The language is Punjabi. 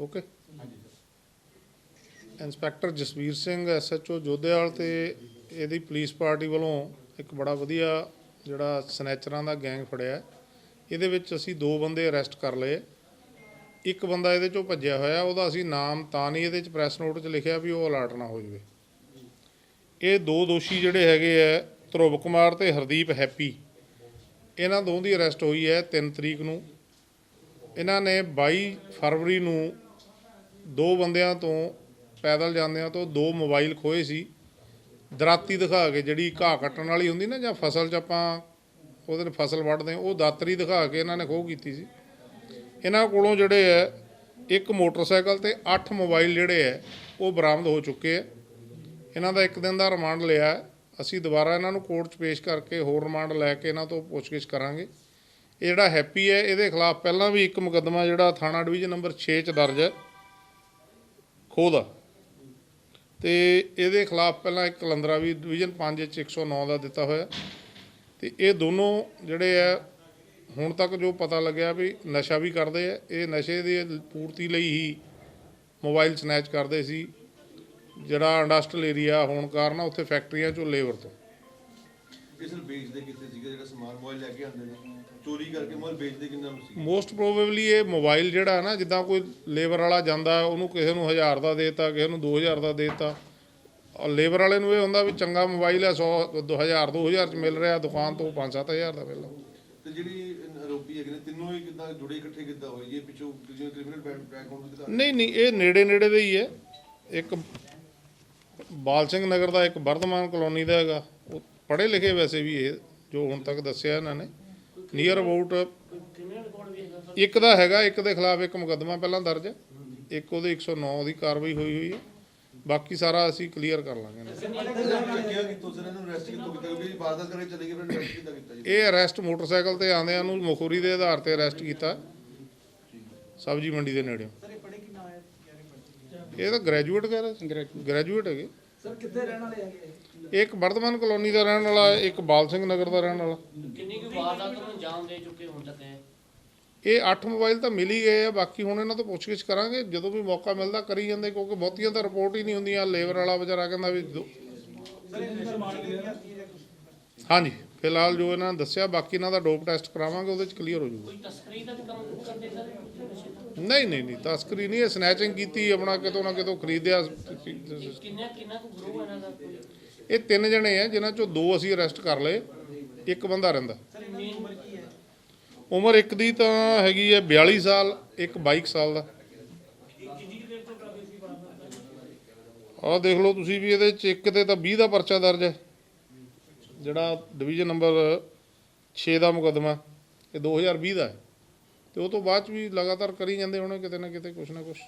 Okay inspector Jasvir Singh SHO Jodhewal ਤੇ ਇਹਦੀ ਪੁਲਿਸ ਪਾਰਟੀ ਵੱਲੋਂ ਇੱਕ ਬੜਾ ਵਧੀਆ ਜਿਹੜਾ ਸਨੈਚਰਾਂ ਦਾ ਗੈਂਗ ਫੜਿਆ ਇਹਦੇ ਵਿੱਚ ਅਸੀਂ ਦੋ ਬੰਦੇ ਅਰੈਸਟ ਕਰ ਲਏ। ਇੱਕ ਬੰਦਾ ਇਹਦੇ ਚੋਂ ਭੱਜਿਆ ਹੋਇਆ, ਉਹਦਾ ਅਸੀਂ ਨਾਮ ਤਾਂ ਨਹੀਂ ਇਹਦੇ ਚ ਪ੍ਰੈਸ ਨੋਟ 'ਚ ਲਿਖਿਆ ਵੀ ਉਹ ਅਲਰਟ ਨਾ ਹੋ ਜਾਵੇ। ਇਹ ਦੋ ਦੋਸ਼ੀ ਜਿਹੜੇ ਹੈਗੇ ਆ ਧਰੁਵ ਕੁਮਾਰ ਤੇ ਹਰਦੀਪ ਹੈਪੀ। ਇਹਨਾਂ ਦੋਵਾਂ ਦੀ ਅਰੈਸਟ ਹੋਈ ਹੈ 3 ਤਰੀਕ ਨੂੰ। ਇਹਨਾਂ ਨੇ 22 ਫਰਵਰੀ ਨੂੰ ਦੋ ਬੰਦਿਆਂ ਤੋਂ ਪੈਦਲ ਜਾਂਦਿਆਂ ਤੋਂ ਦੋ ਮੋਬਾਈਲ ਖੋਏ ਸੀ। ਦਰਾਤੀ ਦਿਖਾ ਕੇ ਜਿਹੜੀ ਘਾਹ ਕੱਟਣ ਵਾਲੀ ਹੁੰਦੀ ਨਾ ਜਾਂ ਫਸਲ 'ਚ ਆਪਾਂ ਉਹਦੇ ਨਾਲ ਫਸਲ ਵੱਢਦੇ ਹਾਂ, ਉਹ ਦਾਤਰੀ ਦਿਖਾ ਕੇ ਇਹਨਾਂ ਨੇ ਖੋਹ ਕੀਤੀ ਸੀ। ਇਹਨਾਂ ਕੋਲੋਂ ਜਿਹੜੇ ਹੈ ਇੱਕ ਮੋਟਰਸਾਈਕਲ ਤੇ 8 ਮੋਬਾਈਲ ਜਿਹੜੇ ਹੈ ਉਹ ਬਰਾਮਦ ਹੋ ਚੁੱਕੇ ਹੈ। ਇਹਨਾਂ ਦਾ ਇੱਕ ਦਿਨ ਦਾ ਰਿਮਾਂਡ ਲਿਆ ਅਸੀਂ ਦੁਬਾਰਾ ਇਹਨਾਂ ਨੂੰ ਕੋਰਟ 'ਚ ਪੇਸ਼ ਕਰਕੇ ਹੋਰ ਰਿਮਾਂਡ ਲੈ ਕੇ ਇਹਨਾਂ ਤੋਂ ਪੁੱਛਗਿੱਛ ਕਰਾਂਗੇ। ਇਹ ਜਿਹੜਾ ਹੈਪੀ ਹੈ ਇਹਦੇ ਖਿਲਾਫ ਪਹਿਲਾਂ ਵੀ ਇੱਕ ਮੁਕੱਦਮਾ ਜਿਹੜਾ ਥਾਣਾ ਡਿਵੀਜ਼ਨ ਨੰਬਰ 6 'ਚ ਦਰਜ ਹੈ। ਖੋਹ ਦਾ। ਤੇ ਇਹਦੇ ਖਿਲਾਫ ਪਹਿਲਾਂ ਇੱਕ ਕਲੰਦਰਾ ਵੀ ਡਿਵੀਜ਼ਨ 5 'ਚ 109 ਦਾ ਦਿੱਤਾ ਹੋਇਆ। ਤੇ ਇਹ ਦੋਨੋਂ ਜਿਹੜੇ ਆ, ਹੁਣ ਤੱਕ ਜੋ ਪਤਾ ਲੱਗਿਆ ਵੀ ਨਸ਼ਾ ਵੀ ਕਰਦੇ ਆ, ਇਹ ਨਸ਼ੇ ਦੀ ਪੂਰਤੀ ਲਈ ਹੀ ਮੋਬਾਈਲ ਸਨੈਚ ਕਰਦੇ ਸੀ। ਜਿਹੜਾ ਇੰਡਸਟਰੀਅਲ ਏਰੀਆ ਹੋਣ ਕਾਰਨ ਉੱਥੇ ਫੈਕਟਰੀਆਂ 'ਚੋਂ ਲੇਬਰ ਤੋਂ। ਕਿਸ ਨੂੰ ਵੇਚਦੇ ਕਿੱਥੇ ਸੀਗੇ? ਜਿਹੜਾ ਸਮਾਨ ਮੋਬਾਈਲ ਲੈ ਕੇ ਆਉਂਦੇ ਨੇ। ਚੋਰੀ ਕਰਕੇ ਮੋਬਾਈਲ ਵੇਚਦੇ ਕਿੰਨਾ ਨੂੰ ਸੀ ਮੋਸਟ ਪ੍ਰੋਬੇਬਲੀ ਇਹ ਮੋਬਾਈਲ ਜਿਹੜਾ ਹੈ ਨਾ ਜਿੱਦਾਂ ਕੋਈ ਲੇਬਰ ਵਾਲਾ ਜਾਂਦਾ ਉਹਨੂੰ ਕਿਸੇ ਨੂੰ 1000 ਦਾ ਦੇਤਾ ਕਿਸੇ ਨੂੰ 2000 ਦਾ ਦੇਤਾ। ਔਰ ਲੇਬਰ ਵਾਲੇ ਨੂੰ ਇਹ ਹੁੰਦਾ ਵੀ ਚੰਗਾ ਮੋਬਾਈਲ ਹੈ 100 2000 2000 ਚ ਮਿਲ ਰਿਹਾ ਦੁਕਾਨ ਤੋਂ 5-7000 ਦਾ ਮਿਲਦਾ ਤੇ ਜਿਹੜੀ ਆਰੋਪੀ ਹੈਗੇ ਨੇ ਤਿੰਨੋਂ ਹੀ ਕਿੱਦਾਂ ਜੁੜੇ ਇਕੱਠੇ ਕਿੱਦਾਂ ਹੋਏ? ਜੀ ਪਿੱਛੋਂ ਜਿਵੇਂ ਕ੍ਰਿਮੀਨਲ ਬੈਕਗ੍ਰਾਉਂਡ ਦਿਖਾ ਨਹੀਂ ਨਹੀਂ ਇਹ ਨੇੜੇ ਨੇੜੇ ਦੇ ਹੀ ਹੈ। ਇੱਕ ਬਾਲ ਸਿੰਘ ਨਗਰ ਦਾ ਇੱਕ ਵਰਧਮਾਨ ਕਲੋਨੀ ਦਾ ਹੈਗਾ। ਪੜ੍ਹੇ ਲਿਖੇ ਵੈਸੇ ਵੀ ਇਹ ਜੋ ਹੁਣ ਤੱਕ ਦੱਸਿਆ ਇਹਨਾਂ ਨੇ। ਨੀਅਰ ਅਬਾਊਟ ਇੱਕ ਦਾ ਹੈਗਾ ਇੱਕ ਦੇ ਖਿਲਾਫ ਇੱਕ ਮੁਕੱਦਮਾ ਪਹਿਲਾਂ ਦਰਜ ਹੈ। ਇੱਕ ਉਹਦੇ 109 ਦੀ ਕਾਰਵਾਈ ਹੋਈ ਹੋਈ ਹੈ। ਬਾਕੀ ਸਾਰਾ ਅਸੀਂ ਕਲੀਅਰ ਕਰ ਲਾਂਗੇ ਇਹ ਅਰੈਸਟ ਮੋਟਰਸਾਈਕਲ ਤੇ ਆਂਦਿਆਂ ਨੂੰ ਮੁਖੋਰੀ ਦੇ ਆਧਾਰ ਤੇ ਅਰੈਸਟ ਕੀਤਾ। ਸਬਜੀ ਮੰਡੀ ਦੇ ਨੇੜੇ ਇਹ ਤਾਂ ਗ੍ਰੈਜੂਏਟ ਕਹਿ ਰਹੇ ਸੀ। ਗ੍ਰੈਜੂਏਟ ਹੈਗੇ। ਸਰ ਕਿੱਥੇ ਰਹਿਣ ਵਾਲੇ ਹੈਗੇ? ਇੱਕ ਵਰਧਮਾਨ ਕਲੋਨੀ ਦਾ ਰਹਿਣ ਵਾਲਾ ਇੱਕ ਬਾਲ ਸਿੰਘ ਨਗਰ ਦਾ ਰਹਿਣ ਵਾਲਾ। ਕਿੰਨੀ ਕੁ ਵਾਰਦਾਤ ਨੂੰ ਅੰਜਾਮ ਦੇ ਚੁੱਕੇ ਹੁਣ ਤੱਕ ਹੈ ਇਹ 8 ਮੋਬਾਈਲ ਤਾਂ ਮਿਲ ਹੀ ਗਏ ਆ ਬਾਕੀ ਹੁਣ ਇਹਨਾਂ ਤੋਂ ਪੁੱਛਗਿੱਛ ਕਰਾਂਗੇ। ਜਦੋਂ ਵੀ ਮੌਕਾ ਮਿਲਦਾ ਕਰੀ ਜਾਂਦੇ ਕਿਉਂਕਿ ਬਹੁਤੀਆਂ ਤਾਂ ਰਿਪੋਰਟ ਹੀ ਨਹੀਂ ਹੁੰਦੀਆਂ। ਲੇਬਰ ਵਾਲਾ ਵਿਚਾਰਾ ਕਹਿੰਦਾ ਵੀ ਦੋ- ਸਰ ਹਾਂਜੀ ਫਿਲਹਾਲ ਜੋ ਇਹਨਾਂ ਨੇ ਦੱਸਿਆ ਬਾਕੀ ਇਹਨਾਂ ਦਾ ਡੋਪ ਟੈਸਟ ਕਰਾਵਾਂਗੇ ਉਹਦੇ ਚ ਕਲੀਅਰ ਹੋ ਜਾਊਗਾ। ਕੋਈ ਤਸਕਰੀ ਦਾ ਵੀ ਕੰਮ ਕਰਦੇ ਸਰ? ਨਸ਼ੇ ਦਾ? ਨਹੀਂ ਨਹੀਂ ਨਹੀਂ ਤਸਕਰੀ ਨਹੀਂ ਇਹ ਸਨੈਚਿੰਗ ਕੀਤੀ ਆਪਣਾ ਕਿਤੋਂ ਨਾ ਕਿਤੋਂ ਖਰੀਦਿਆ ਕਿੰਨਾ ਕਿੰਨਾ ਕੁ ਗਰੋਹ ਇਹਨਾਂ ਦਾ? ਕੋਈ ਇਹ ਤਿੰਨ ਜਣੇ ਆ ਜਿਨ੍ਹਾਂ ਚੋਂ ਦੋ ਅਸੀਂ ਅਰੈਸਟ ਕਰ ਲਏ ਇੱਕ ਬੰਦਾ ਰਹਿੰਦਾ। ਉਮਰ ਇੱਕ ਦੀ ਤਾਂ ਹੈਗੀ ਹੈ 42 ਸਾਲ ਇੱਕ 22 ਸਾਲ ਦਾ। ਆਹ ਦੇਖ ਲਓ ਤੁਸੀਂ ਵੀ ਇਹਦੇ ਚ ਇੱਕ ਤੇ ਤਾਂ 20 ਦਾ ਪਰਚਾ ਦਰਜ ਹੈ ਜਿਹੜਾ ਡਿਵੀਜ਼ਨ ਨੰਬਰ 6 ਦਾ ਮੁਕੱਦਮਾ ਇਹ 2020 ਦਾ ਹੈ। ਤੇ ਉਹ ਤੋਂ ਬਾਅਦ ਚ ਵੀ ਲਗਾਤਾਰ ਕਰੀ ਜਾਂਦੇ ਹੋਣੇ ਕਿਤੇ ਨਾ ਕਿਤੇ ਕੁਛ ਨਾ ਕੁਛ।